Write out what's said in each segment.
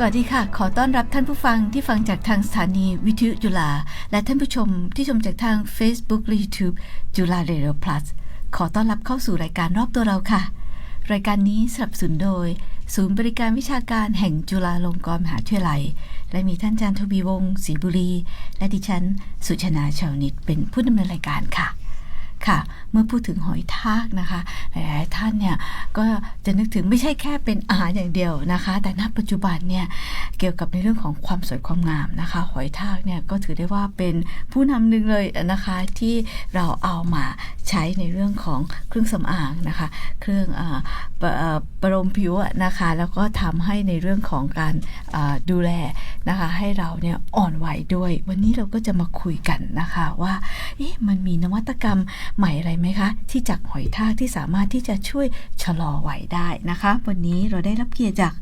สวัสดีค่ะ ขอต้อนรับท่านผู้ฟังที่ฟังจากทางสถานีวิทยุจุฬาและท่านผู้ชมที่ชมจากทาง Facebook และ YouTube จุฬาเร d ิ o Plus ขอต้อนรับเข้าสู่รายการรอบตัวเราค่ะ รายการนี้สนับสนุนโดย ศูนย์บริการวิชาการแห่งจุฬาลงกรณ์มหาวิทยาลัย และมีท่านอาจารย์ทวีวงศ์ศรีบุรี และดิฉัน สุชนาชาวนิตเป็นผู้ดำเนินรายการค่ะ ค่ะ เมื่อพูดถึงหอยทากนะคะหลายๆท่านเนี่ยก็จะนึกถึงไม่ใช่แค่เป็นอาหารอย่างเดียวนะคะ แต่ณปัจจุบันเนี่ยเกี่ยวกับในเรื่องของความสวยความงามนะคะ หอยทากเนี่ยก็ถือได้ว่าเป็นผู้นำหนึ่งเลยนะคะที่เราเอามาใช้ในเรื่องของเครื่องสำอางนะคะ เครื่องอปอประโลมผิวนะคะ แล้วก็ทำให้ในเรื่องของการดูแลนะคะ ให้เราเนี่ยอ่อนไหวด้วย วันนี้เราก็จะมาคุยกันนะคะว่าเอ๊ะมันมีนวัตกรรมใหม่อะไรไหมคะ ที่จากหอยทากที่สามารถที่จะช่วยชะลอไหวได้นะคะ วันนี้เราได้รับเกียรติจาก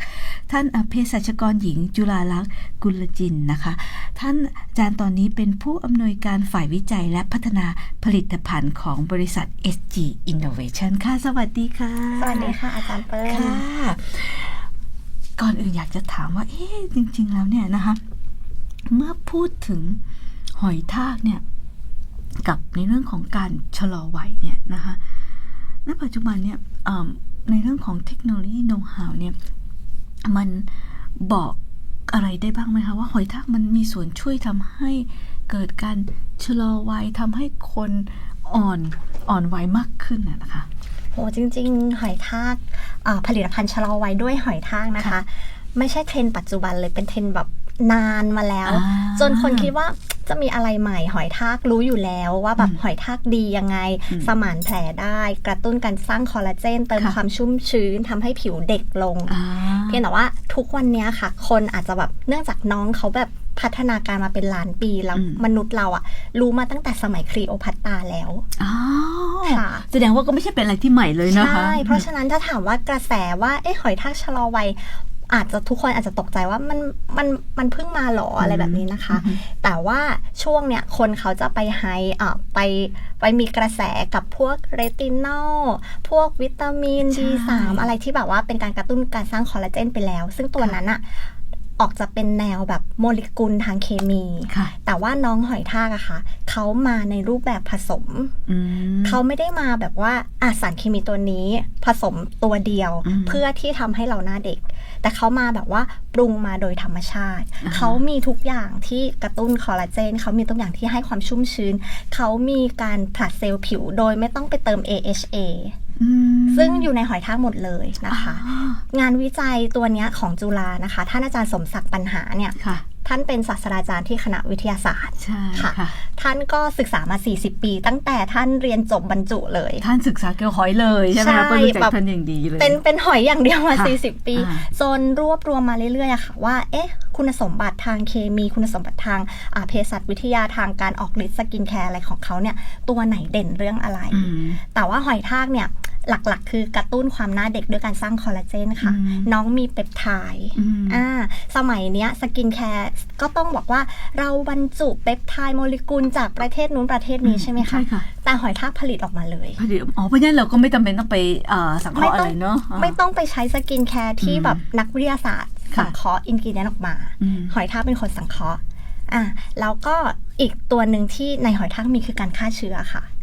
ท่านอเภสัชกรหญิงจุฬาลักษณ์กุลจินนะคะ ท่านอาจารย์ตอนนี้เป็นผู้อำนวยการฝ่ายวิจัยและพัฒนาผลิตภัณฑ์ของบริษัท SG Innovation ค่ะ สวัสดีค่ะ สวัสดีค่ะ อาจารย์เปิ้ลค่ะ ก่อนอื่นอยากจะถามว่า เอ๊ะ จริง ๆ แล้วเนี่ยนะคะ เมื่อพูดถึงหอยทากเนี่ย กับในเรื่องของการชะลอวัยเนี่ยนะคะณปัจจุบันเนี่ยเอิ่มในเรื่องของเทคโนโลยีโน้ตฮาวเนี่ยมันบอกอะไรได้บ้างไหมคะว่าหอยทากมันมีส่วนช่วยทำให้เกิดการชะลอวัยทำให้คนอ่อนอ่อนวัยมากขึ้นนะนะคะโหจริง ๆ หอยทากอ่าผลิตภัณฑ์ชะลอวัยด้วยหอยทากนะคะค่ะไม่ใช่เทรนด์ปัจจุบันเลยเป็นเทรนด์แบบนานมาแล้วอ่าจนคนคิดว่า จะมีอะไรใหม่หอยทากรู้อยู่แล้วว่าแบบอืมหอยทากดียังไงอืมสมานแผลได้ กระตุ้นการสร้างคอลลาเจน เติมค่ะความชุ่มชื้นทำให้ผิวเด็กลงอ่าเพียงแต่ว่าทุกวันเนี้ยค่ะ คนอาจจะแบบเนื่องจากน้องเขาแบบพัฒนาการมาเป็นล้านปีแล้วอืมมนุษย์เราอะรู้มาตั้งแต่สมัยคลีโอพัตตราแล้วอ๋อค่ะแสดงว่าก็ไม่ใช่เป็นอะไรที่ใหม่เลยนะคะใช่เพราะฉะนั้นถ้าถามว่ากระแสว่าเอ๊ะหอยทากชะลอวัย อาจจะทุกคนอาจจะตกใจว่ามันมันมันเพิ่งมาหรออะไรแบบนี้นะคะอืมแต่ว่าช่วงเนี้ยคนเขาจะไปไฮอะไปไปมีกระแสกับพวกเรตินอลพวกวิตามินใช่ D3 อะไรที่แบบว่าเป็นการกระตุ้นการสร้างคอลลาเจนไปแล้ว ซึ่งตัวนั้นอะ ออกจะเป็นแนวแบบโมเลกุลทางเคมีค่ะแต่ว่าน้องหอยทากอะค่ะเขามาในรูปแบบผสมอืมเขาไม่ได้มาแบบว่าอะสารเคมีตัวนี้ผสมตัวเดียวอืมเพื่อที่ทำให้เราหน้าเด็ก แต่เขามาแบบว่าปรุงมาโดยธรรมชาติอ่าฮะเขามีทุกอย่างที่กระตุ้นคอลลาเจน เขามีทุกอย่างที่ให้ความชุ่มชื้น เขามีการผลัดเซลล์ผิวโดยไม่ต้องไปเติม AHA อืม ซึ่งอยู่ในหอยทากหมดเลยนะคะอ๋องานวิจัยตัวเนี้ยของจุฬานะคะ ท่านอาจารย์สมศักดิ์ปัญหาเนี่ยค่ะ ท่านเป็นศาสตราจารย์ที่คณะวิทยาศาสตร์ใช่ค่ะค่ะ ท่านก็ศึกษามา 40 ปี ตั้งแต่ท่านเรียนจบบรรจุเลย ท่านศึกษาเกี่ยวกับหอยเลยใช่ไหมใช่คะก็รู้จักแบบท่านอย่างดีเลยเป็นเป็นหอยอย่างเดียวมาค่ะ40 ปีอ่าจนรวบรวมมาเรื่อยๆอะค่ะว่าเอ๊ะคุณสมบัติทางเคมีคุณสมบัติทางอ่าเภสัชวิทยาทางการออกฤทธิ์สกินแคร์อะไรของเขาเนี่ยตัวไหนเด่นเรื่องอะไรอืมแต่ว่าหอยทากเนี่ย หลักๆ คือกระตุ้นความหน้าเด็กด้วยการสร้างคอลลาเจนค่ะอืมน้องมีเปปไทด์อืมอ่าสมัยเนี้ยสกินแคร์ก็ต้องบอกว่าเราบรรจุเปปไทด์โมเลกุลจากประเทศนู้นประเทศนี้ใช่ไหมคะใช่ค่ะแต่หอยทากผลิตออกมาเลยผลิตอ๋อเพราะฉะนั้นเราก็ไม่จำเป็นต้องไปเอ่อสังเคราะห์อะไรเนาะไม่ต้องไปใช้สกินแคร์ที่อืมแบบนักวิทยาศาสตร์ค่ะสังเคราะห์อินกิเนนออกมาอืมหอยทากเป็นคนสังเคราะห์อะแล้วก็อีกตัวหนึ่งที่ในหอยทากมีคือการฆ่าเชื้อค่ะอ่า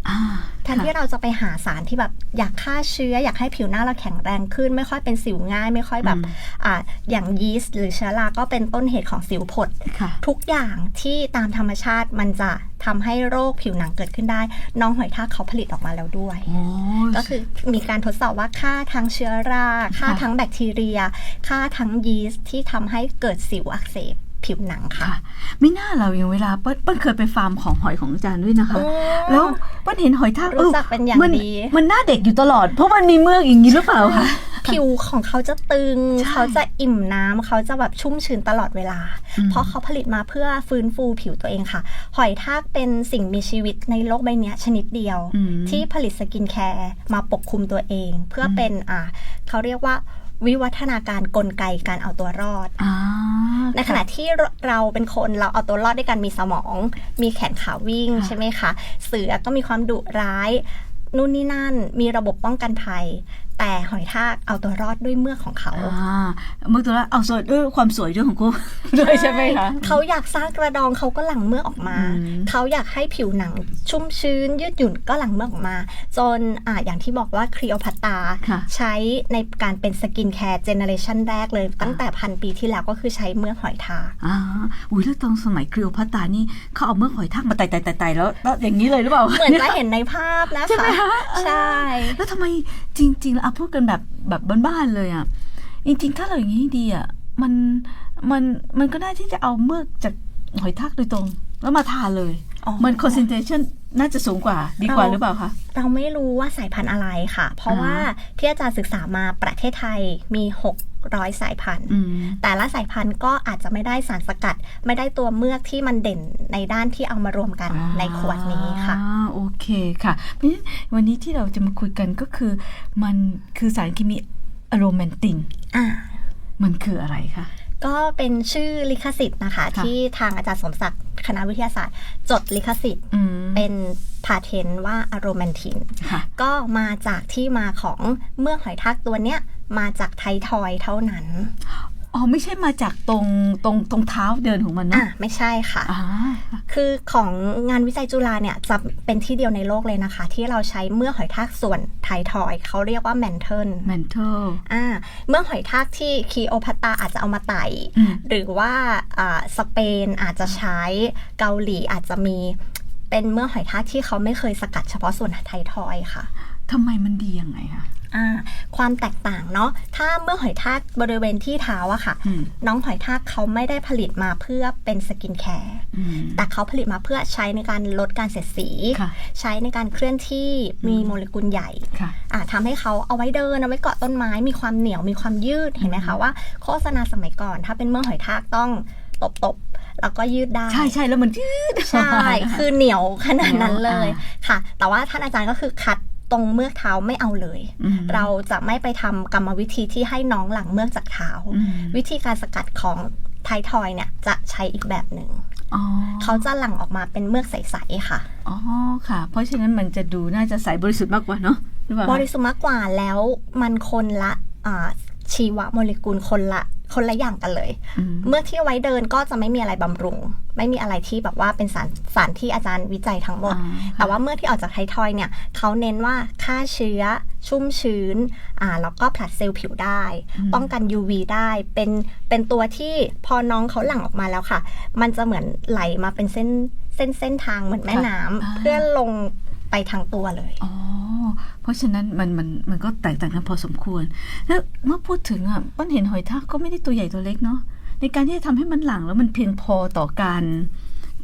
แทนที่เราจะไปหาสารที่แบบอยากฆ่าเชื้อ อยากให้ผิวหน้าเราแข็งแรงขึ้น ไม่ค่อยเป็นสิวง่าย ไม่ค่อยแบบอืมอ่าอย่างยีสต์หรือเชื้อราก็เป็นต้นเหตุของสิวผดค่ะทุกอย่างที่ตามธรรมชาติมันจะทำให้โรคผิวหนังเกิดขึ้นได้ น้องหอยทากเขาผลิตออกมาแล้วด้วยโอ้ก็คือมีการทดสอบว่าค่าทั้งเชื้อรา ค่าค่ะทั้งแบคทีเรีย ค่าทั้งยีสต์ที่ทำให้เกิดสิวอักเสบ ผิวหนังค่ะค่ะ ไม่น่าเราอย่างเวลาเปิ้ลเปิ้ลเคยไปฟาร์มของหอยของอาจารย์ด้วยนะคะอืมแล้วเปิ้ลเห็นหอยทากรู้จักเป็นอย่างมัดีมันหน้าเด็กอยู่ตลอด เพราะมันมีเมือกอย่างนี้หรือเปล่าคะผิวของเขาจะตึงใช่เขาจะอิ่มน้ำเขาจะแบบชุ่มชื้นตลอดเวลาอืมเพราะเขาผลิตมาเพื่อฟื้นฟูผิวตัวเองค่ะ หอยทากเป็นสิ่งมีชีวิตในโลกใบเนี้ยชนิดเดียวอืมที่ผลิตสกินแคร์มาปกคลุมตัวเอง เพื่อเป็นอ่าเขาเรียกว่า วิวัฒนาการกลไกการเอาตัวรอดอ่าในขณะที่เราเป็นคนเราเอาตัวรอดด้วยกันมีสมอง มีแขนขาวิ่งค่ะใช่ไหมคะ เสือก็มีความดุร้ายนู่นนี่นั่นมีระบบป้องกันภัย แต่แต่หอยทากเอาตัวรอดด้วยเมือกของเขาอ่าเมื่อตัวละเอาสวยด้วยความสวยด้วยของกูด้วยใช่ไหมคะเขาอยากสร้างกระดองเขาก็หลั่งเมือกออกมาอืมเขาอยากให้ผิวหนังชุ่มชื้น ยืดหยุ่นก็หลั่งเมือกออกมา จนอ่าอย่างที่บอกว่าครีโอพัตตาค่ะใช้ในการเป็นสกินแคร์เจเนอเรชันแรกเลย ตั้งแต่พันปีที่แล้วก็คือใช้เมือกหอยทากอ่าอุ้ยแล้วตอนสมัยคลีโอพัตตรานี่เขาเอาเมือกหอยทากมาไต่ไต่ไต่ไต่แล้วแล้วอย่างนี้เลยหรือเปล่าเหมือนจะเห็นในภาพนะใช่ไหมคะคะใช่ แล้วทำไมจริงๆแล้วอะพูดกันแบบแบบบ้านๆเลยอะจริงๆ ถ้าเราอย่างนี้ดีอะมันมันมันก็ได้ที่จะเอาเมือกจากหอยทากโดยตรง แล้วมาทาเลยอ๋อมันคอ นเซนเทรชันน่าจะสูงกว่าดีกว่าเราหรือเปล่าคะเราไม่รู้ว่าสายพันธุ์อะไรค่ะ เพราะอ่าว่าที่อาจารย์ศึกษามาประเทศไทยมี600สายพันธุ์อืมแต่ละสายพันธุ์ก็อาจจะไม่ได้สารสกัด ไม่ได้ตัวเมือกที่มันเด่นในด้านที่เอามารวมกันในขวดนี้ค่ะอ่าโอเคค่ะเพราะฉะนั้นวันนี้ที่เราจะมาคุยกันก็คือ มันคือสารเคมีโรแมนติงอ่ามันคืออะไรคะ ก็เป็นชื่อลิขสิทธิ์นะคะค่ะที่ทางอาจารย์สมศักดิ์คณะวิทยาศาสตร์ จดลิขสิทธิ์อืมเป็นพาเทนต์ว่าอะโรแมนตินค่ะก็มาจากที่มาของเมือกหอยทากตัวเนี้ยมาจากไททอยเท่านั้น อ๋อไม่ใช่มาจากตรงตรงตรงเท้าเดินของมันอะเนาะไม่ใช่ค่ะอ่าคือของงานวิจัยจุฬาเนี่ยจะเป็นที่เดียวในโลกเลยนะคะ ที่เราใช้เมือกหอยทากส่วนไททอยเขาเรียกว่าแมนเทิลเมนทัลอ่าเมือกหอยทากที่คีโอพัตตาอาจจะเอามาไต่อืมหรือว่าอ่าสเปนอาจจะใช้เกาหลีอาจจะมีเป็นเมือกหอยทากที่เขาไม่เคยสกัดเฉพาะส่วนไททอยค่ะทำไมมันดียังไงคะอ่า ความแตกต่างเนาะถ้าเมื่อกหอยทากบริเวณที่เท้าอะค่ะอืมน้องหอยทากเขาไม่ได้ผลิตมาเพื่อเป็นสกินแคร์อืมแต่เขาผลิตมาเพื่อใช้ในการลดการเสียดสีค่ะใช้ในการเคลื่อนที่มีโมเลกุลใหญ่ค่ะอ่าทำให้เขาเอาไว้เดินเอาไว้เกาะต้นไม้ มีความเหนียวมีความยืดเห็นไหมคะว่าโฆษณาสมัยก่อน ถ้าเป็นเมื่อกหอยทากต้องตบตบๆ แล้วก็ยืดได้ ใช่ใช่แล้วมันยืด ใช่ คือเหนียวขนาดนั้นเลยอ่าค่ะ แต่ว่าท่านอาจารย์ก็คือคัด ตรงเมือกเท้าไม่เอาเลยอืมเราจะไม่ไปทำกรรมวิธีที่ให้น้องหลังเมือกจากเท้าอืมวิธีการสกัดของไททอยเนี่ยจะใช้อีกแบบหนึ่งอ๋อเขาจะหลั่งออกมาเป็นเมือกใสๆค่ะ อ๋อ ค่ะ เพราะฉะนั้นมันจะดูน่าจะใสบริสุทธิ์มากกว่าเนาะหรือเปล่าบคะริสุทธิ์มากกว่าแล้วมันคนละอ่า ชีวโมเลกุลคนละคนละอย่างกันเลยอืมเมื่อที่ไว้เดินก็จะไม่มีอะไรบำรุง ไม่มีอะไรที่แบบว่าเป็นสารสารที่อาจารย์วิจัยทั้งหมดอ่าค่ะแต่ว่าเมื่อที่ออกจากไททอยเนี่ยเขาเน้นว่าฆ่าเชื้อ ชุ่มชื้นอ่าแล้วก็ผลัดเซลล์ผิวได้ ป้องกัน UV ได้เป็นเป็นตัวที่พอน้องเขาหลั่งออกมาแล้วค่ะ มันจะเหมือนไหลมาเป็นเส้นเส้นเส้นทางเหมือนแม่น้ำอ่าเพื่อลงไปทางตัวเลย อ๋อ เพราะฉะนั้นมันมันมันก็แตกต่างกันพอสมควร แล้วเมื่อพูดถึงอะป้นเห็นหอยทากก็ไม่ได้ตัวใหญ่ตัวเล็กเนาะในการที่จะทำให้มันหลังแล้วมันเพียงพอต่อการ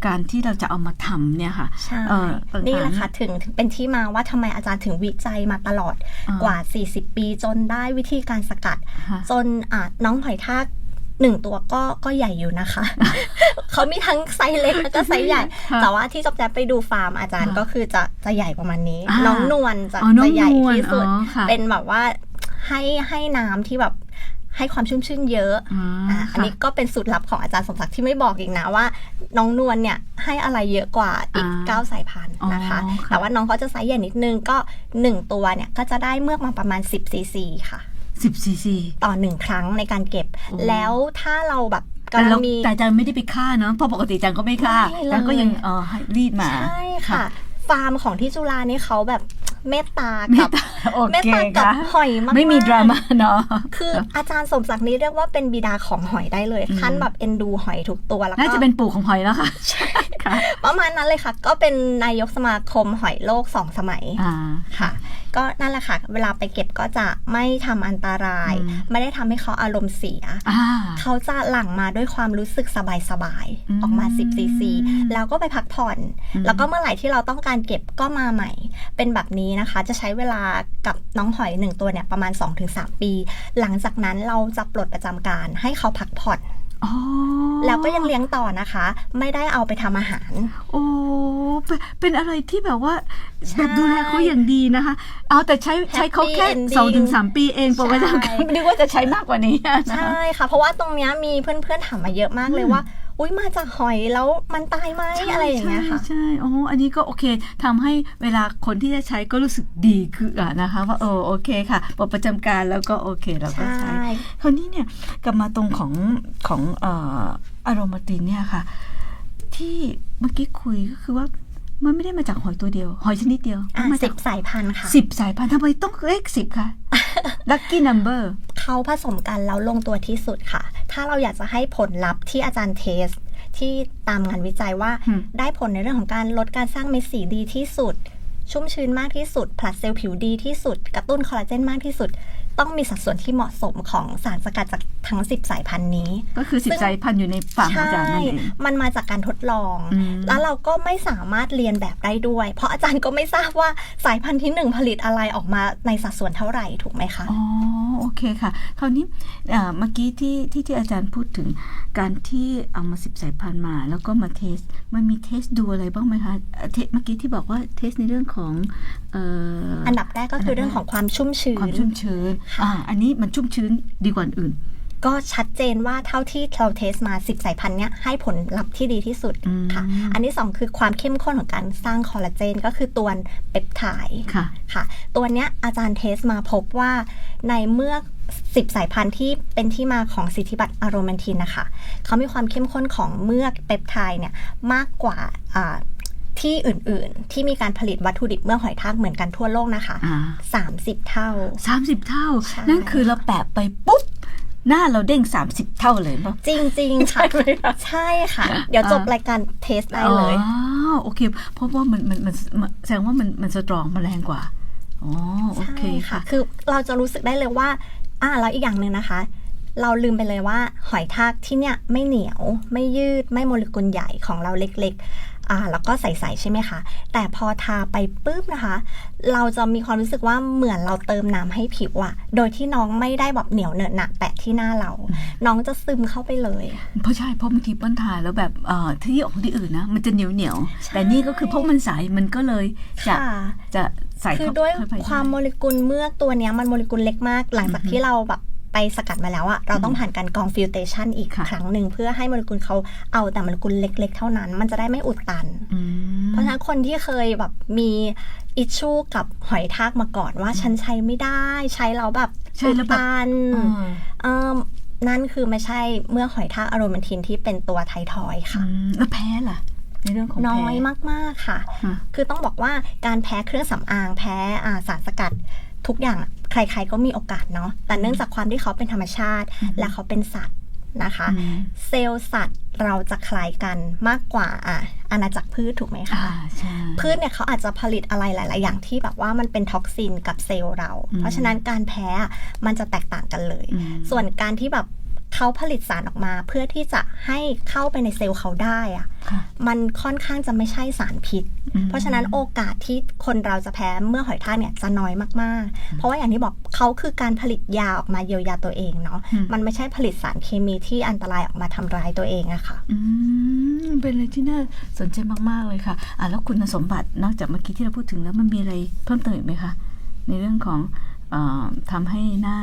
การที่เราจะเอามาทำเนี่ยค่ะใช่เอ่อต่างๆนี่แหละค่ะถึงถึงเป็นที่มาว่าทำไมอาจารย์ถึงวิจัยมาตลอดอ่ากว่า 40 ปีจนได้วิธีการสกัดค่ะจนอะน้องหอยทาก หนึ่งตัวก็ก็ใหญ่อยู่นะคะ เขามีทั้งไซส์เล็กแล้วก็ไซส์ใหญ่ค่ะแต่ว่าที่จบแจ๊บไปดูฟาร์มอาจารย์ค่ะก็คือจะจะใหญ่ประมาณนี้อ่าน้องนวลจะอ๋อน้องจะใหญ่นวลที่สุดอ๋อค่ะเป็นแบบว่าให้ให้น้ำที่แบบให้ความชุ่มชื่นเยอะอ่าอะอันนี้ก็เป็นสูตรลับของอาจารย์สมศักดิ์ที่ไม่บอกอีกนะว่า น้องนวลเนี่ยให้อะไรเยอะกว่าอีกอ่าเก้าสายพันธุ์นะคะอ๋อค่ะแต่ว่าน้องเขาจะไซส์ใหญ่นิดนึงก็หนึ่งตัวเนี่ยก็จะได้เมือกมาประมาณ 10ซีซีค่ะ สิบซีซีต่อหนึ่งครั้งในการเก็บโอ้แล้วถ้าเราแบบแต่กำลัเรางมีแต่จันไม่ได้ไปฆ่าเนาะเพราะปกติจันก็ไม่ฆ่าไม่เลยจันก็ยังเออให้รีดมาใช่ค่ะ ฟาร์มของที่จุฬาเนี่ยเขาแบบเมตตาเมกัตบตาโอเมตเคตากับค่ะหอยมากๆไม่มีดราม่าเนาะคืออาจารย์สมศักดิ์นี่เรียกว่าเป็นบิดาของหอยได้เลยอืมขั้นแบบเอ็นดูหอยทุกตัวแล้วก็น่าจะเป็นปู่ของหอยแล้วค่ะใช่ค่ะประมาณนั้นเลยค่ะ ก็เป็นนายกสมาคมหอยโลกสองสมัยอ่าค่ะก็นั่นแหละค่ะ เวลาไปเก็บก็จะไม่ทำอันตรายอืมไม่ได้ทำให้เขาอารมณ์เสียอ่าเขาจะหลั่งมาด้วยความรู้สึกสบายอืมๆออกมา 10ซีซีแล้วก็ไปพักผ่อนอืมแล้วก็เมื่อไหร่ที่เราต้องการเก็บก็มาใหม่ เป็นแบบนี้นะคะ จะใช้เวลากับน้องหอยหนึ่งตัวเนี่ยประมาณ 2-3 ปี หลังจากนั้นเราจะปลดประจำการให้เขาพักผ่อนอ๋อ แล้วก็ยังเลี้ยงต่อนะคะ ไม่ได้เอาไปทำอาหาร โอ้เป็นเป็นอะไรที่แบบว่าใช่แบบดูแลเขาอย่างดีนะคะ เอาแต่ใช้ใช้เขาแค่ ending สองถึงสามปีเองปกติใช่ไม่นึกว่าจะใช่มากกว่านี้นะคะใช่ค่ะ เพราะว่าตรงเนี้ยมีเพื่อนๆถามมาเยอะมากเลยอืมว่า อุ้ยมาจากหอยแล้วมันตายไหมอะไรอย่างเงี้ยค่ะใช่ใช่โอ้อันนี้ก็โอเคทำให้เวลาคนที่จะใช้ก็รู้สึกดีคืออะนะคะว่าเออโอเคค่ะปลดประจำการแล้วก็โอเคเราก็ใช้ใช่คราวนี้เนี่ยกลับมาตรงของของเอ่ออารมาตินเนี่ยค่ะ ที่เมื่อกี้คุยก็คือว่ามันไม่ได้มาจากหอยตัวเดียว หอยชนิดเดียวอะมันมาสิจากบสายพันธุ์ค่ะสิบสายพันธุ์ทำไมต้องเลขสิบคะ lucky number เขาผสมกันแล้วลงตัวที่สุดค่ะ ถ้าเราอยากจะให้ผลลัพธ์ที่อาจารย์เทส ที่ตามงานวิจัยว่าอืมได้ผลในเรื่องของการลดการสร้างเม็ดสีดีที่สุด ชุ่มชื้นมากที่สุดผลัดเซลล์ผิวดีที่สุด กระตุ้นคอลลาเจนมากที่สุด ต้องมีสัดส่วนที่เหมาะสมของสารสกัดจากทั้ง 10 สายพันธุ์นี้ ก็คือสิบซึ่งสายพันธุ์อยู่ในฝั่งของอาจารย์นั่นเองมันมาจากการทดลองอืมแล้วเราก็ไม่สามารถเรียนแบบได้ด้วย เพราะอาจารย์ก็ไม่ทราบว่าสายพันธุ์ที่หนึ่งผลิตอะไรออกมาในสัดส่วนเท่าไหร่ถูกไหมคะอ๋อโอเคค่ะคราวนี้เอ่อเมื่อกี้ที่ที่ที่อาจารย์พูดถึงการที่เอามาสิบสายพันธุ์มา แล้วก็มาเทสมันมีเทสดูอะไรบ้างไหมคะเอ่อเทสเมื่อกี้ที่บอกว่าเทสในเรื่องของเอ่อออันดับแรกก็คือเรื่องของความชุ่มชื้ความนชุ่มชื้นค่ะอ่าอันนี้มันชุ่มชื้นดีกว่าอันอื่น ก็ชัดเจนว่าเท่าที่เราเทสมา 10 สายพันธุ์เนี้ยให้ผลลัพธ์ที่ดีที่สุดอืมค่ะ อันที่ 2 คือความเข้มข้นของการสร้างคอลลาเจน ก็คือตัวเปปไทด์ค่ะค่ะ ตัวเนี้ยอาจารย์เทสมาพบว่าในเมื่อ10สายพันธุ์ที่เป็นที่มาของสิทธิบัตรอะโรแมนตินนะคะ เขามีความเข้มข้นของเมือกเปปไทด์เนี่ยมากกว่าอ่า ที่อื่นๆ ที่มีการผลิตวัตถุดิบเมือกหอยทากเหมือนกันทั่วโลกนะคะอ่า 30 เท่าสามสิบเท่าใช่นั่นคือเราแปะไปปุ๊บหน้าเราเด้งสามสิบเท่าเลยป่ะจริง ๆ ค่ะ ใช่ไหมคะใช่ค่ะ เดี๋ยวจบอ่ารรายการเทสได้เลยอ๋อโอเค เพราะว่ามันมันมันมันแสดงว่ามันมันสตรองมันแรงกว่าอ๋อโอเคใช่ค่ะ คือเราจะรู้สึกได้เลยว่า อ่าแล้วอีกอย่างหนึ่งนะคะ เราลืมไปเลยว่าหอยทากที่เนี่ยไม่เหนียวไม่ยืดไม่โมเลกุลใหญ่ของเราเล็กๆ อ่าแล้วก็ใสๆใช่ไหมคะ แต่พอทาไปปุ๊บนะคะ เราจะมีความรู้สึกว่าเหมือนเราเติมน้ำให้ผิวอะโดยที่น้องไม่ได้แบบเหนียวเหนอะหนะแปะที่หน้าเรา น้องจะซึมเข้าไปเลย เพราะใช่เพราะบางทีเปิ้ลทานแล้วแบบเอ่อที่ของที่อื่นนะมันจะเหนียวเหนียวๆใช่แต่นี่ก็คือเพราะมันใสมันก็เลยจะค่ะจะใส่คือเข้าด้วยเข้าไปความโมเลกุลเมือกตัวเนี้ยมันโมเลกุลเล็กมาก หลังจากอือฮึที่เราแบบ ไปสกัดมาแล้วอะเราต้องผ่านการกรองฟิลเตชันอีกค่ะครั้งหนึ่งเพื่อให้โมเลกุลเขาเอาแต่โมเลกุลเล็ก ๆ เท่านั้น มันจะได้ไม่อุดตันอืมเพราะฉะนั้นคนที่เคยแบบมีอิชชูกับหอยทากมาก่อนว่าฉันใช้ไม่ได้ใช้แล้วแบบใช่แล้วแบบตันเออเอิ่มนั่นคือไม่ใช่เมื่อกหอยทากอะโรมันทินที่เป็นตัวไททอยด์อืค่ะมแล้วแพ้ล่ะในเรื่องของแพ้น้อยมากๆค่ะค่ะ คือต้องบอกว่าการแพ้เครื่องสำอางแพ้อ่าสารสกัด ทุกอย่างอะใครๆก็มีโอกาสเนาะแต่เนื่องจากความที่เขาเป็นธรรมชาติอืมและเขาเป็นสัตว์นะคะอืมเซลล์สัตว์เราจะคล้ายกันมากกว่าอะอาณาจักรพืชถูกไหมคะอ่าใช่พืชเนี่ยเขาอาจจะผลิตอะไรหลาย ๆ อย่างที่แบบว่ามันเป็นท็อกซินกับเซลล์เราอืมเพราะฉะนั้นการแพ้อะมันจะแตกต่างกันเลยอืมส่วนการที่แบบ เขาผลิตสารออกมาเพื่อที่จะให้เข้าไปในเซลล์เขาได้อะค่ะมันค่อนข้างจะไม่ใช่สารพิษอืมเพราะฉะนั้นโอกาสที่คนเราจะแพ้เมื่อหอยทากเนี่ยจะน้อยมากๆ เพราะว่าอย่างที่บอกเขาคือการผลิตยาออกมาเยียวยาตัวเองเนาะอืมมันไม่ใช่ผลิตสารเคมีที่อันตรายออกมาทำร้ายตัวเองอะค่ะอืมเป็นอะไรที่น่าสนใจมากๆเลยค่ะอะ แล้วคุณสมบัตินอกจากเมื่อกี้ที่เราพูดถึงแล้วมันมีอะไรเพิ่มเติมอีกไหมคะในเรื่องของเออทำให้หน้า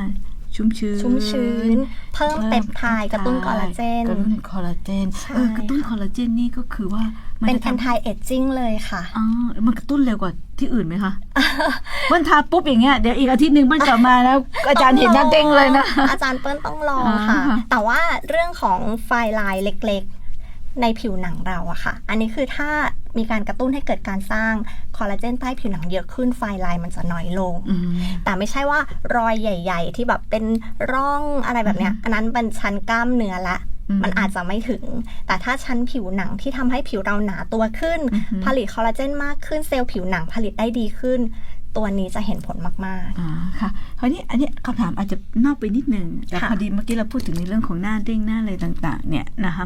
ชุ่มชื้นชุ่มชื้น เพิ่มเปปไทด์กระตุ้นคอลลาเจนกระตุ้นคอลลาเจนใช่เออกระตุ้นคอลลาเจนนี่ก็คือว่ามัเป็นจะทำ anti aging เลยค่ะอ๋อมันกระตุ้นเร็วกว่าที่อื่นไหมคะมันทาปุ๊บอย่างเงี้ยเดี๋ยวอีกอาทิตย์หนึ่งมันกลับมาแล้ว อาจารย์เห็นหน้าเด้งเลยนะ อาจารย์เปิ้ลต้องลองค่ะอ่าแต่ว่าเรื่องของไฟลายเล็กๆ ในผิวหนังเราอะค่ะ อันนี้คือถ้า มีการกระตุ้นให้เกิดการสร้างคอลลาเจนใต้ผิวหนังเยอะขึ้นไฟลายมันจะน้อยลงอืมแต่ไม่ใช่ว่ารอยใหญ่ ๆ ที่แบบเป็นร่องอะไรแบบเนี้ยอันนั้นเป็นชั้นกล้ามเนื้อละอืมมันอาจจะไม่ถึง แต่ถ้าชั้นผิวหนังที่ทำให้ผิวเราหนาตัวขึ้นอือหือผลิตคอลลาเจนมากขึ้นเซลล์ผิวหนังผลิตได้ดีขึ้น ตัวนี้จะเห็นผลมากอ่าค่ะคราวนี้อันนี้คำถามอาจจะนอกไปนิดนึงแต่ค่ะพอดีเมื่อกี้เราพูดถึงในเรื่องของหน้าเด้งหน้าอะไรต่าง ๆ เนี่ยนะคะ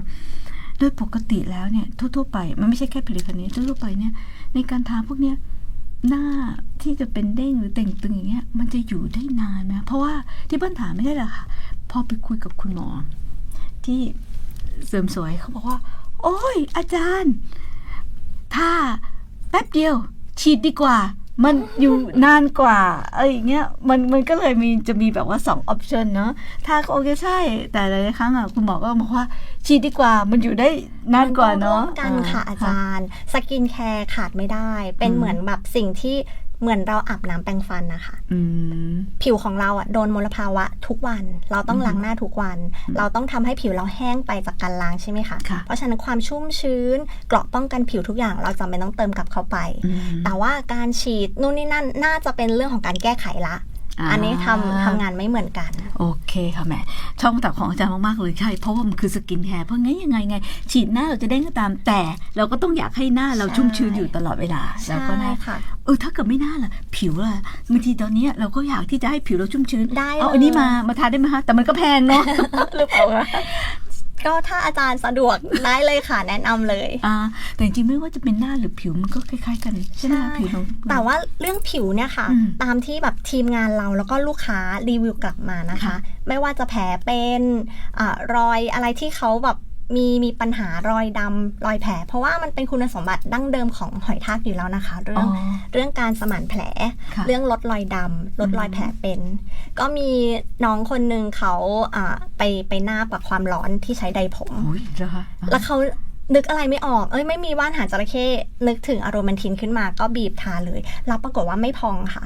โดยปกติแล้วเนี่ยทั่วๆไปมันไม่ใช่แค่ผลิตภัณฑ์นี้ทั่วๆไปเนี่ยในการทาพวกเนี้ยหน้าที่จะเป็นเด้งหรือเต่งตึงอย่างเงี้ยมันจะอยู่ได้นานไหมเพราะว่าที่เปิ้ลถามไม่ได้หรอกค่ะพอไปคุยกับคุณหมอ ที่เสริมสวยเขาบอกว่า โอ้ย อาจารย์ถ้าแป๊บเดียว ฉีดดีกว่า มันอยู่นานกว่าอะไรอย่างเงี้ยมันมันก็เลยมีจะมีแบบว่าสองออปชันเนาะถ้าโอเคใช่ แต่หลายครั้งอะคุณหมอก็บอกว่าฉีดดีกว่ามันอยู่ได้นานกว่าเนาะมัต้องร่วมกันค่ะอ่อาจารย์ สกินแคร์ขาดไม่ได้ เป็นอืมเหมือนแบบสิ่งที่เหมือนเราอาบน้ำแปรงฟันนะคะอืมผิวของเราอะโดนมลภาวะทุกวัน เราต้องอือฮึล้างหน้าทุกวันอืมเราต้องทำให้ผิวเราแห้งไปจากการล้างใช่ไหมคะค่ะเพราะฉะนั้นความชุ่มชื้นเกราะป้องกันผิวทุกอย่าง เราจำเป็นต้องเติมกลับเข้าไปอืมแต่ว่าการฉีดนู่นนี่นั่นน่าจะเป็นเรื่องของการแก้ไขละ อันนี้ทำทำงานไม่เหมือนกัน โอเคค่ะแหม่ช่องตับของอาจารย์มาก ๆ เลยใช่เพราะว่ามันคือสกินแคร์เพราะงั้นยังไงไง ฉีดหน้าเราจะเด้งก็ตามแต่ เราก็ต้องอยากให้หน้าเราใช่ชุ่มชื้นอยู่ตลอดเวลาแล้วใช่ก็นะค่ะเออถ้าเกิดไม่น่าล่ะ ผิวล่ะบางทีตอนเนี้ยเราก็อยากที่จะให้ผิวเราชุ่มชื้นได้เอาเลยอันนี้มามาทาได้ไหมคะแต่มันก็แพงเนาะหรือเปล่าคะ ก็ถ้าอาจารย์สะดวกได้เลยค่ะแนะนำเลยอ่าแต่จริงๆไม่ว่าจะเป็นหน้าหรือผิวมันก็คล้าย ๆ กันใช่ไหมคะผิวของแต่ว่าเรื่องผิวเนี่ยค่ะอืมตามที่แบบทีมงานเราแล้วก็ลูกค้ารีวิวกลับมานะคะค่ะไม่ว่าจะแผลเป็นอารอยอะไรที่เขาแบบ มีมีปัญหารอยดำรอยแผล เพราะว่ามันเป็นคุณสมบัติดั้งเดิมของหอยทากอยู่แล้วนะคะ เรื่อ๋อองเรื่องการสมานแผลค่ะเรื่องลดรอยดำลดรอยอืมแผลเป็น ก็มีน้องคนหนึ่งเขาอ่าไปไปหน้าปกับความร้อนที่ใช้ไดผมโอ้ยเหรอคะแล้วเขานึกอะไรไม่ออก เอ้ยไม่มีว่านหางจระเข้นึกถึงอโรแมนตินขึ้นมาก็บีบทาเลยแล้วปรากฏว่าไม่พองค่ะ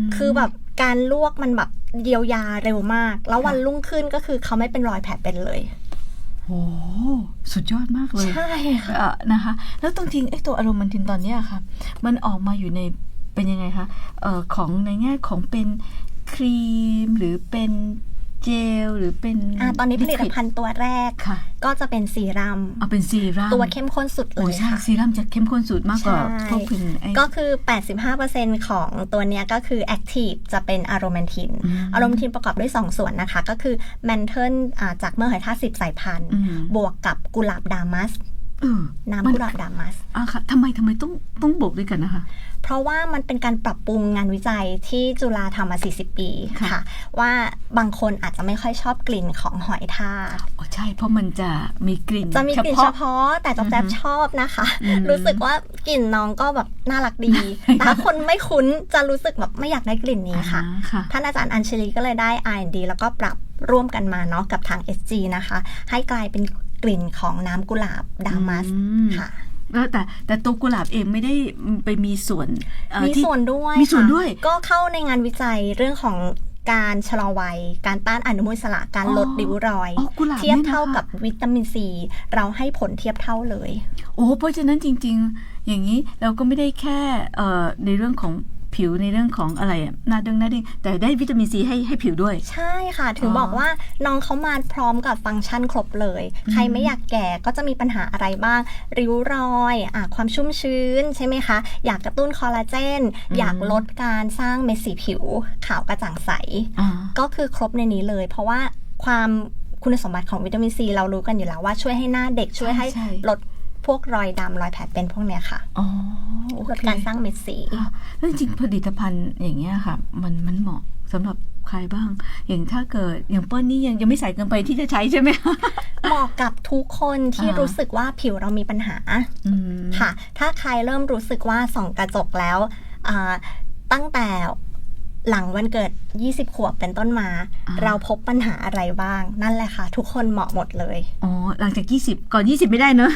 มคือแบบการลวกมันแบบเยียวยาเร็วมาก แล้วค่ะวันรุ่งขึ้นก็คือเขาไม่เป็นรอยแผลเป็นเลย โอ้สุดยอดมากเลย ใช่ค่ะเอ่อนะคะ แล้วตรงจริงไอ้ตัวอารมณ์มันทินตอนเนี้ยค่ะมันออกมาอยู่ในเป็นยังไงคะเอ่อของในแง่ของเป็นครีมหรือเป็น เจลหรือเป็นอ่าตอนนี้ผลิตควิดภัณฑ์ตัวแรกค่ะ ก็จะเป็นซีรัมเอาเป็นซีรั่มตัวเข้มข้นสุดเลโอ้ยใช่ค่ะซีรั่มจะเข้มข้นสุดมากกว่าใช่พวกเป็นไอ้ก็คือ 85%ของตัวเนี้ยก็คือ Active จะเป็นอารม a นทินอืมอารม a นทินประกอบด้วย 2 ส่วนนะคะ ก็คือแมนเทิลจากเมื่อหอยทากสิบสายพันธุ์อืมบวกกับกุหลาบดามัสเออ น้ำมันกุหลาบดามัสอะค่ะทำไมทำไมต้องต้องบวกด้วยกันนะคะ เพราะว่ามันเป็นการปรับปรุงงานวิจัยที่จุฬาทำมา 40 ปีค่ะค่ะว่าบางคนอาจจะไม่ค่อยชอบกลิ่นของหอยทากอ๋อใช่ เพราะมันจะมีกลิ่น จะมีกลิ่นเฉพาะ แต่จอมแจ๊บอือฮึชอบนะคะอืมรู้สึกว่ากลิ่นน้องก็แบบน่ารักดี แต่ถ้าคนไม่คุ้นจะรู้สึกแบบไม่อยากได้กลิ่นนี้ค่ะอ่าค่ะท่านอาจารย์อัญชลีก็เลยได้ R&D แล้วก็ปรับร่วมกันมาเนาะกับทาง SG นะคะ ให้กลายเป็น กลิ่นของน้ำกุหลาบดามัสอืมค่ะแล้วแต่แต่ตัวกุหลาบเองไม่ได้ไปมีส่วนเอ่อมีที่ส่วนด้วยมีส่วนค่ะด้วย ก็เข้าในงานวิจัยเรื่องของการชะลอวัย การต้านอนุมูลอิสระ การลดอ๋อริ้วรอยอ๋อกุหลาบเทียบเนี่ยนะคะเท่ากับวิตามินซี เราให้ผลเทียบเท่าเลย โอ้เพราะฉะนั้นจริง ๆ อย่างนี้เราก็ไม่ได้แค่เอ่อในเรื่องของ ผิวในเรื่องของอะไรอะหน้าดึงหน้าดึงแต่ได้วิตามินซีให้ให้ผิวด้วย ใช่ค่ะถึงอ๋อบอกว่าน้องเขามาพร้อมกับฟังก์ชันครบเลยอืมใครไม่อยากแก่ก็จะมีปัญหาอะไรบ้าง ริ้วรอยอะความชุ่มชื้นใช่ไหมคะ อยากกระตุ้นคอลลาเจน อยากลดการสร้างเม็ดสีผิวขาวกระจ่างใสอ่าก็คือครบในนี้เลย เพราะว่าความคุณสมบัติของวิตามินซีเรารู้กันอยู่แล้วว่าช่วยให้หน้าเด็กช่วยให้ใช่ลด พวกรอยดำรอยแผลเป็นพวกเนี้ยค่ะอ๋อโอลดเคการสร้างเม็ดสีค่ะแล้วจริงๆผลิตภัณฑ์อย่างเงี้ยค่ะ มันมันเหมาะสำหรับใครบ้าง อย่างถ้าเกิดอย่างเปิ้ลนี่ยังยังไม่ใส่เกินไปที่จะใช้ใช่ไหมเหมาะกับทุกคนที่อ่ารู้รู้สึกว่าผิวเรามีปัญหาอืมค่ะ ถ้าใครเริ่มรู้สึกว่าส่องกระจกแล้วอ่าตั้งแต่ หลังวันเกิด 20 ขวบเป็นต้นมาอ่าเราพบปัญหาอะไรบ้าง นั่นแหละค่ะ ทุกคนเหมาะหมดเลย อ๋อ หลังจาก 20 ก่อน 20 ไม่ได้เนอะ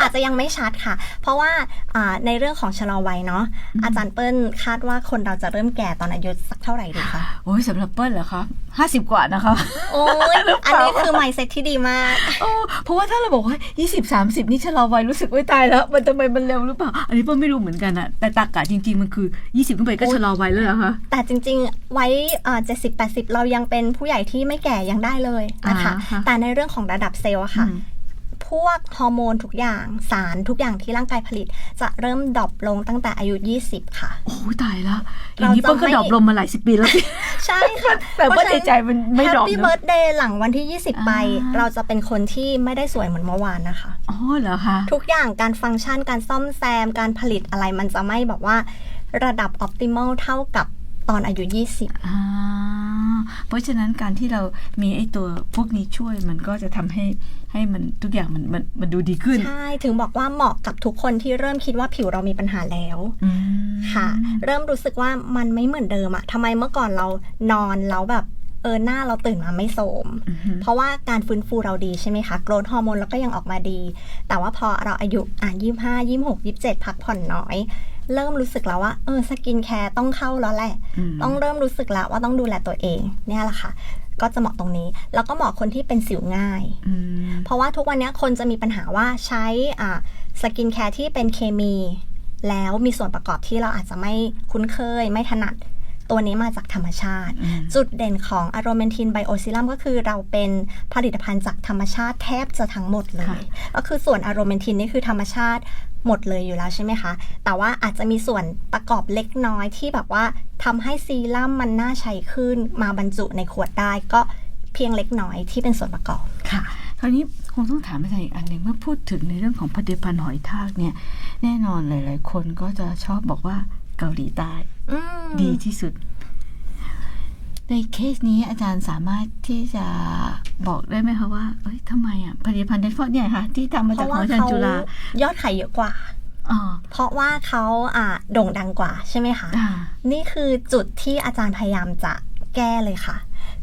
อาจจะยังไม่ชัดค่ะ เพราะว่าอ่าในเรื่องของชะลอวัยเนาะอืมอาจารย์เปิ้ลคาดว่าคนเราจะเริ่มแก่ตอนอายุสักเท่าไหร่ดีคะโอ้ยสำหรับเปิ้ลเหรอคะ50กว่านะคะ โอ้ยอันนี้คือ mindset ที่ดีมากโอ้เพราะว่าถ้าเราบอกว่า20 30นี่ชะลอวัยรู้สึกว่าตายแล้ว มันทำไมมันเร็วหรือเปล่า อันนี้เปิ้ลไม่รู้เหมือนกันอะแต่ตากะจริง ๆ มันคือ20ขึ้นไปก็โอ้ยชะลอวัยแล้วเหรอคะแต่จริง ๆ ไว้เจ็ดสิบแปดสิบเรายังเป็นผู้ใหญ่ที่ไม่แก่ยังได้เลยนะคะอ่าค่ะแต่ในเรื่องของระดับเซลล์อะค่ะอืมพวกฮอร์โมนทุกอย่างสารทุกอย่างที่ร่างกายผลิต จะเริ่มดรอปลงตั้งแต่อายุ 20 ค่ะ โอ้ยตายแล้วอย่างนี้เราจะเปิ้ลก็ไม่ดรอปลงมาหลายสิบปีแล้วสิใช่ค่ะแต่ว่าในใจมันไม่ดรอปแฮปปี้เนเบิอะร์ดเดย์หลังวันที่ 20 ไปอ่าเราจะเป็นคนที่ไม่ได้สวยเหมือนเมื่อวานนะคะ อ๋อเหรอคะทุกอย่างการฟังก์ชันการซ่อมแซมการผลิตอะไรมันจะไม่แบบว่าระดับออ t ติม l ลเท่ากับ ตอนอายุ 20 อ่าเพราะฉะนั้นการที่เรามีไอ้ตัวพวกนี้ช่วยมันก็จะทำให้ให้มันทุกอย่างมันมันมันดูดีขึ้นใช่ ถึงบอกว่าเหมาะกับทุกคนที่เริ่มคิดว่าผิวเรามีปัญหาแล้ว อืม ค่ะ เริ่มรู้สึกว่ามันไม่เหมือนเดิมอะทำไมเมื่อก่อนเรานอนแล้วแบบเออหน้าเราตื่นมาไม่โสม อือฮึ เพราะว่าการฟื้นฟูเราดีใช่ไหมคะโกรทฮอร์โมนเราก็ยังออกมาดี แต่ว่าพอเราอายุอะยี่ห้ายี่หกยี่เจ็ดพักผ่อนน้อย เริ่มรู้สึกแล้วว่าเออสกินแคร์ต้องเข้าแล้วแหละมต้องเริ่มรู้สึกแล้วว่าต้องดูแลตัวเองเนี่ยแหละค่ะ ก็จะเหมาะตรงนี้ แล้วก็เหมาะคนที่เป็นสิวง่ายอืมเพราะว่าทุกวันนี้คนจะมีปัญหาว่าใช้อ่าสกินแคร์ที่เป็นเคมี แล้วมีส่วนประกอบที่เราอาจจะไม่คุ้นเคยไม่ถนัด ตัวนี้มาจากธรรมชาติอืมจุดเด่นของอะโรเมนทินไบโอซิลัมก็คือเราเป็นผลิตภัณฑ์จากธรรมชาติแทบจะทั้งหมดเลย ก็คือส่วนอะโรเมนทินนี่คือธรรมชาติหมดเลยอยู่แล้วใช่ไหมคะ แต่ว่าอาจจะมีส่วนประกอบเล็กน้อยที่แบบว่าทำให้ซีรั่มมันน่าใช้ขึ้นมาบรรจุในขวดได้ก็เพียงเล็กน้อยที่เป็นส่วนประกอบค่ะคราวนี้คงต้องถามอาจารย์อีกอันหนึ่งเมื่อพูดถึงในเรื่องของผลิตภัณฑ์หอยทากเนี่ยแน่นอนหลาย ๆ คนก็จะชอบบอกว่า เกาหลีใต้อืมดีที่สุด ในเคสนี้อาจารย์สามารถที่จะบอกได้ไหมคะว่าเอ้ยทำไมอะผลิตภัณฑ์เดนฟอร์เนี่ยค่ะ ที่ทำมาเพจากราะของว่าอาจารย์เขาจุฬายอดขายเยอะกว่าอ๋อเพราะว่าเขาอ่าโด่งดังกว่าใช่ไหมคะอ่านี่คือจุดที่อาจารย์พยายามจะแก้เลยค่ะ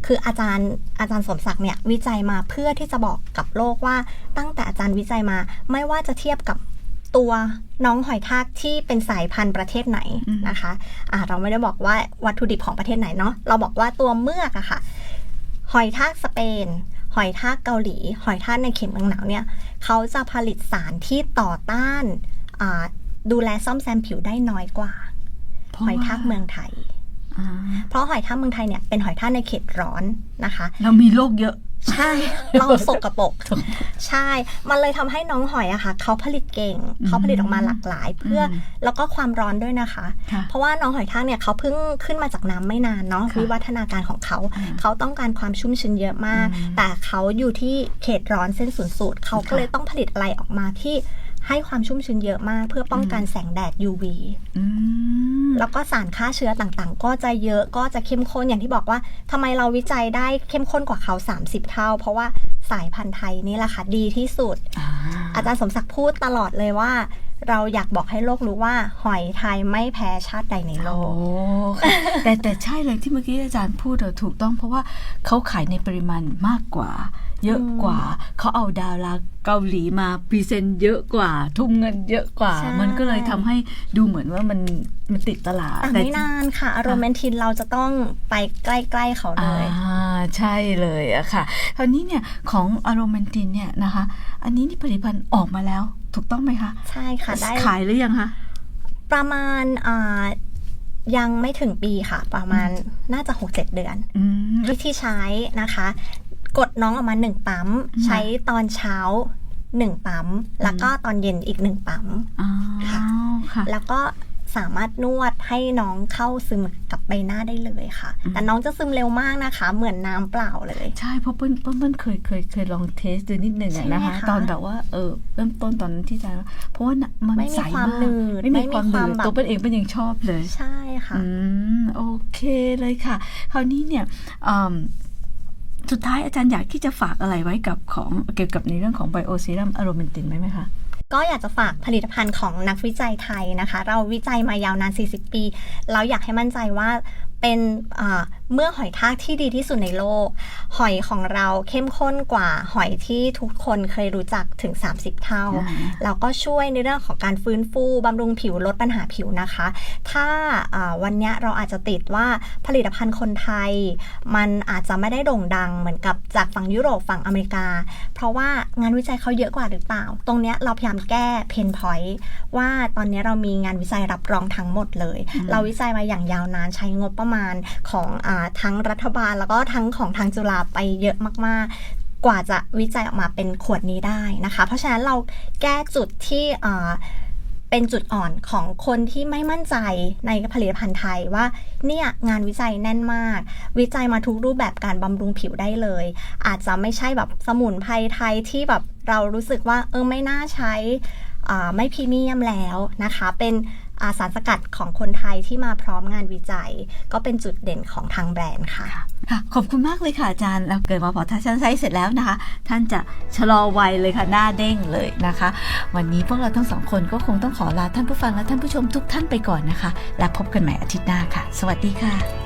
คืออาจารย์อาจารย์สมศักดิ์เนี่ยวิจัยมาเพื่อที่จะบอกกับโลกว่าตั้งแต่อาจารย์วิจัยมา ไม่ว่าจะเทียบกับ ตัวน้องหอยทากที่เป็นสายพันธุ์ประเทศไหนนะคะอ่าเราไม่ได้บอกว่าวัตถุดิบของประเทศไหนเนาะเราบอกว่าตัวเมือกอะค่ะ หอยทากสเปน หอยทากเกาหลี หอยทากในเขตเมืองหนาวเนี่ยเขาจะผลิตสารที่ต่อต้านอ่าดูแลซ่อมแซมผิวได้น้อยกว่าเพระหอยทากเมืองไทยอ่าเพราะหอยทากเมืองไทยเนี่ยเป็นหอยทากในเขตร้อนนะคะ เรามีโรคเยอะ ใช่ เราสกปรกใช่ มันเลยทำให้น้องหอยอะค่ะเขาผลิตเก่งอืมเขาผลิตออกมาหลากหลาย เพื่ออมแล้วก็ความร้อนด้วยนะคะค่ะเพราะว่าน้องหอยทากเนี่ยเขาเพิ่งขึ้นมาจากน้ำไม่นานเนาะค่ะวิวัฒนาการของเขาอ่าเขาต้องการความชุ่มชื้นเยอะมากอืมแต่เขาอยู่ที่เขตร้อนเส้นศูนย์สูตรเขาก็ค่ะเลยต้องผลิตอะไรออกมาที่ ให้ความชุ่มชื้นเยอะมาก เพื่อป้องกันแสงแดด UV อืมแล้วก็สารฆ่าเชื้อต่างๆ ก็จะเยอะก็จะเข้มข้นอย่างที่บอกว่าทำไมเราวิจัยได้เข้มข้นกว่าเขา 30 เท่า เพราะว่าสายพันธุ์ไทยนี่แหละค่ะดีที่สุดอ่าอาจารย์สมศักดิ์พูดตลอดเลยว่า เราอยากบอกให้โลกรู้ว่าหอยไทยไม่แพ้ชาติใดในโลโอ้กค่ะแต่แต่ใช่เลยที่เมื่อกี้อาจารย์พูดอะถูกต้องเพราะว่าเขาขายในปริมาณมากกว่า เยอะกว่า เขาเอาดาราเกาหลีมาพรีเซนต์เยอะกว่า ทุ่มเงินเยอะกว่าใช่มันก็เลยทำให้ดูเหมือนว่ามันมันติดตลาดแต่ไม่นานค่ะอารมณ์เมนทินเราจะต้องไปใกล้ๆเขาเลอ่ายใช่เลยอะค่ะคราวนี้เนี่ยของอารมนตินเนี่ยนะคะ อันนี้นี่ผลิตภัณฑ์ออกมาแล้ว ถูกต้องไหมคะ ใช่ค่ะได้ขายหรือยังคะประมาณอ่ายังไม่ถึงปีค่ะ ประมาณน่าจะ 6-7 เดือนอืมวิธีใช้นะคะ กดน้องออกมาหนึ่งปั๊มอืมใช้ตอนเช้าหนึ่งปั๊ม แล้วก็ตอนเย็นอีกหนึ่งปั๊มอ๋อค่ะแล้วก็ สามารถนวดให้น้องเข้าซึมกับใบหน้าได้เลยค่ะอืมแต่น้องจะซึมเร็วมากนะคะ เหมือนน้ำเปล่าเลย ใช่เพราะเปิ้ลเปิ้ลเปิ้ลเคยเคยเคยลองเทสดูนิดหนึ่งใช่อะไหมนะคะคะ ตอนแบบว่าเออเริ่มต้นตอนนั้นที่อาจารย์ว่าเพราะว่าน่ะมันไม่มีใสความมากหนืดไม่มีความหไม่มีควานืมดแบบตัวเปิ้ลเองเปิ้ลยังชอบเลย ใช่ค่ะอืมโอเคเลยค่ะ คราวนี้เนี่ยอืมสุดท้ายอาจารย์อยากที่จะฝากอะไรไว้กับของเกี่ยวกับในเรื่องของไบโอซีรัมอโรเมนตินไหมไหมคะ ก็อยากจะฝากผลิตภัณฑ์ของนักวิจัยไทยนะคะ เราวิจัยมายาวนาน 40 ปี เราอยากให้มั่นใจว่าเป็น เมื่อกหอยทากที่ดีที่สุดในโลก หอยของเราเข้มข้นกว่าหอยที่ทุกคนเคยรู้จักถึง 30 เท่าอ่าแล้วก็ช่วยในเรื่องของการฟื้นฟูบำรุงผิวลดปัญหาผิวนะคะ ถ้าอ่าวันเนี้ยเราอาจจะติดว่าผลิตภัณฑ์คนไทย มันอาจจะไม่ได้โด่งดังเหมือนกับจากฝั่งยุโรปฝั่งอเมริกา เพราะว่างานวิจัยเขาเยอะกว่าหรือเปล่า ตรงเนี้ยเราพยายามแก้เพนพอยต์ว่าตอนเนี้ยเรามีงานวิจัยรับรองทั้งหมดเลยอืมเราวิจัยมาอย่างยาวนานใช้งบประมาณของอาทั้งรัฐบาลแล้วก็ทั้งของทางจุฬาไปเยอะมาก ๆ กว่าจะวิจัยออกมาเป็นขวดนี้ได้นะคะ เพราะฉะนั้นเราแก้จุดที่เป็นจุดอ่อนของคนที่ไม่มั่นใจในผลิตภัณฑ์ไทยว่าเนี่ยงานวิจัยแน่นมาก วิจัยมาทุกรูปแบบการบำรุงผิวได้เลย อาจจะไม่ใช่แบบสมุนไพรไทยที่แบบเรารู้สึกว่าเออไม่น่าใช้อ่ไม่พรีเมียมแล้วนะคะ เป็นสารสกัดของคนไทยที่มาพร้อมงานวิจัย ก็เป็นจุดเด่นของทางแบรนด์ค่ะค่ะ ขอบคุณมากเลยค่ะอาจารย์เราเกิดมาพอท่านใช้เสร็จแล้วนะคะ ท่านจะชะลอวัยเลยค่ะ หน้าเด้งเลยนะคะ วันนี้พวกเราทั้งสองคนก็คงต้องขอลาท่านผู้ฟังและท่านผู้ชมทุกท่านไปก่อนนะคะ และพบกันใหม่อาทิตย์หน้าค่ะ สวัสดีค่ะ